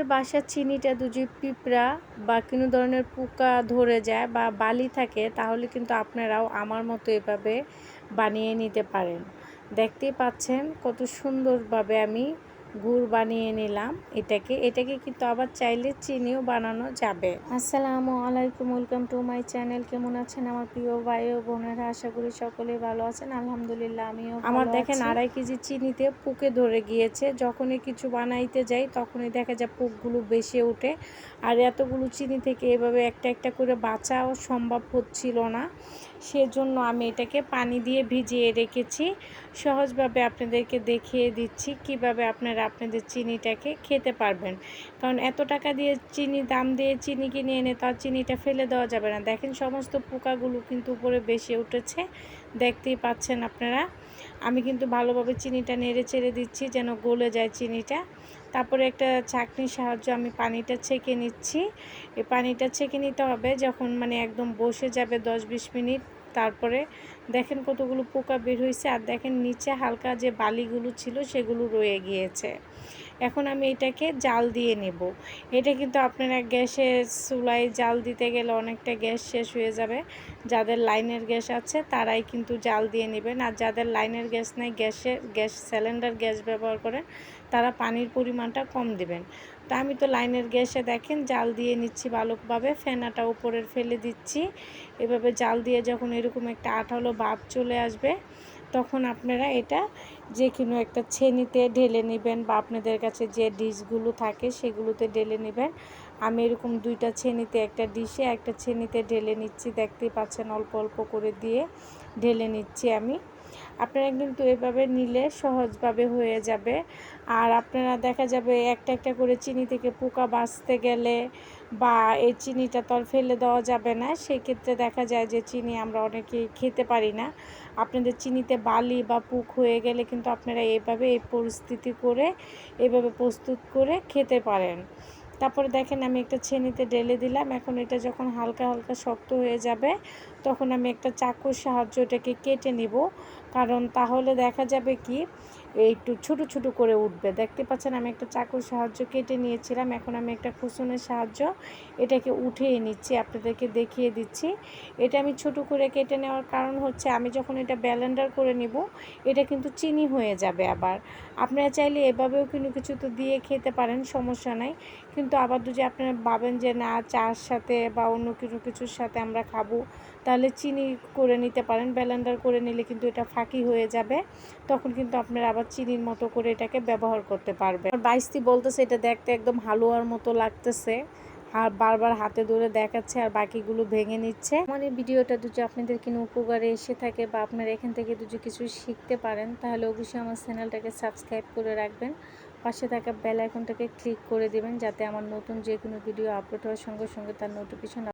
আপনাদের বাসার চিনিটা দুজি পিঁপড়া বা কোনো ধরনের পোকা ধরে যায় বা বালি থাকে, তাহলে কিন্তু আপনারাও আমার মতো এভাবে বানিয়ে নিতে পারেন। দেখতেই পাচ্ছেন কত সুন্দরভাবে আমি গুড় বানিয়ে নিলাম এটাকে। এটাকে কিন্তু আবার চাইলে চিনিও বানানো যাবে। আসসালামু আলাইকুম ওয়েলকাম টু মাই চ্যানেল। কেমন আছেন আমার প্রিয় ভাই ও বোনেরা? আশা করি সকলেই ভালো আছেন। আলহামদুলিল্লাহ আমিও আমার দেখেন আড়াই কেজি চিনিতে পুকে ধরে গিয়েছে। যখনই কিছু বানাইতে যাই তখনই দেখা যায় পুকগুলো বেশি ওঠে। আর এতগুলো চিনি থেকে এভাবে একটা একটা করে বাঁচাও সম্ভব হচ্ছিল না। সেজন্য আমি এটাকে পানি দিয়ে ভিজিয়ে রেখেছি। সহজভাবে আপনাদেরকে দেখিয়ে দিচ্ছি কীভাবে আপনারা আপনাদের চিনিটাকে খেতে পারবেন। কারণ এত টাকা দিয়ে চিনি, দাম দিয়ে চিনি কিনে এনে তার চিনিটা ফেলে দেওয়া যাবে না। দেখেন সমস্ত পোকাগুলো কিন্তু উপরে বেশি উঠেছে। দেখতেই পাচ্ছেন আপনারা। আমি কিন্তু ভালোভাবে চিনিটা নেড়ে চেড়ে দিচ্ছি যেন গলে যায় চিনিটা। তারপরে একটা ছাঁকনির সাহায্য আমি পানিটা ছেঁকে নিচ্ছি। এই পানিটা ছেঁকে নিতে হবে যখন মানে একদম বসে যাবে দশ বিশ মিনিট। তারপরে দেখেন কতগুলো পোকা বের হয়েছে আর দেখেন নিচে হালকা যে বালিগুলো ছিল সেগুলো রয়ে গিয়েছে। এখন আমি এটাকে জাল দিয়ে নেব। এটা কিন্তু আপনারা গ্যাসের চুলায় জাল দিতে গেলে অনেকটা গ্যাস শেষ হয়ে যাবে। যাদের লাইনের গ্যাস আছে, তারাই কিন্তু জাল দিয়ে নেবেন। আর যাদের লাইনের গ্যাস নেই, গ্যাসে, গ্যাস সিলিন্ডার গ্যাস ব্যবহার করেন, তারা পানির পরিমাণটা কম দিবেন। তা আমি তো লাইনের গ্যাসে দেখেন, জাল দিয়ে নিচ্ছি ভালোভাবে, ফেনাটা উপরের ফেলে দিচ্ছি। এভাবে জাল দিয়ে যখন এরকম একটা আঠালো ভাব চলে আসবে তখন আপনারা এটা যে কোনো একটা ছেনিতে ঢেলে নেবেন বা আপনাদের কাছে যে ডিশগুলো থাকে সেগুলোতে ঢেলে নেবেন। আমি এরকম দুইটা ছেনিতে একটা ডিশে একটা ছেনিতে ঢেলে নিচ্ছি, দেখতেই পাচ্ছেন অল্প অল্প করে দিয়ে ঢেলে নিচ্ছি আমি। আপনারা কিন্তু এভাবে নিলে সহজভাবে হয়ে যাবে। আর আপনারা দেখা যাবে একটা একটা করে চিনি থেকে পোকা বাঁচতে গেলে বা এই চিনিটা তো আর ফেলে দেওয়া যাবে না। সেক্ষেত্রে দেখা যায় যে চিনি আমরা অনেকেই খেতে পারি না। আপনাদের চিনিতে বালি বা পুক হয়ে গেলে কিন্তু আপনারা এভাবে এই পরিস্থিতি করে, এভাবে প্রস্তুত করে খেতে পারেন। তারপরে দেখেন আমি একটা ছেনিতে ঢেলে দিলাম। এখন এটা যখন হালকা হালকা শক্ত হয়ে যাবে, তখন আমি একটা চাকুর সাহায্য এটাকে কেটে নিব। কারণ তাহলে দেখা যাবে কি একটু ছোট ছোট করে উঠবে। দেখতে পাচ্ছেন আমি একটা চাকুর সাহায্য কেটে নিয়েছিলাম। এখন আমি একটা কুসুনের সাহায্য এটাকে উঠিয়ে নিচ্ছি, আপনাদেরকে দেখিয়ে দিচ্ছি। এটা আমি ছোট করে কেটে নেওয়ার কারণ হচ্ছে, আমি যখন এটা ব্যালেন্ডার করে নিব, এটা কিন্তু চিনি হয়ে যাবে আবার। আপনারা চাইলে এভাবেও কিন্তু কিছু তো দিয়ে খেতে পারেন, সমস্যা নাই। কিন্তু আবার যদি আপনারা ভাবেন যে, না, চার সাথে বা অন্য কিছু, কিছুর সাথে আমরা খাব, তাহলে চিনি করে নিতে পারেন ব্যালেন্ডার করে নিলে কিন্তু এটা ফাঁকি হয়ে যাবে। তখন কিন্তু আপনারা আবার চিনির মতো করে এটাকে ব্যবহার করতে পারবেন। বাইশটি বলতেছে, এটা দেখতে একদম হালুয়ার মতো লাগতেছে। আর বারবার হাতে ধরে দেখাচ্ছে আর বাকিগুলো ভেঙে নিচ্ছে। আমার এই ভিডিওটা যদি আপনাদের কোনো উপকারে এসে থাকে বা আপনারা এখান থেকে যদি কিছু শিখতে পারেন, তাহলে অবশ্যই আমার চ্যানেলটাকে সাবস্ক্রাইব করে রাখবেন। পাশে থাকা বেল আইকনটাকে ক্লিক করে দেবেন যাতে আমার নতুন যে কোনো ভিডিও আপলোড হওয়ার সঙ্গে সঙ্গে তার নোটিফিকেশন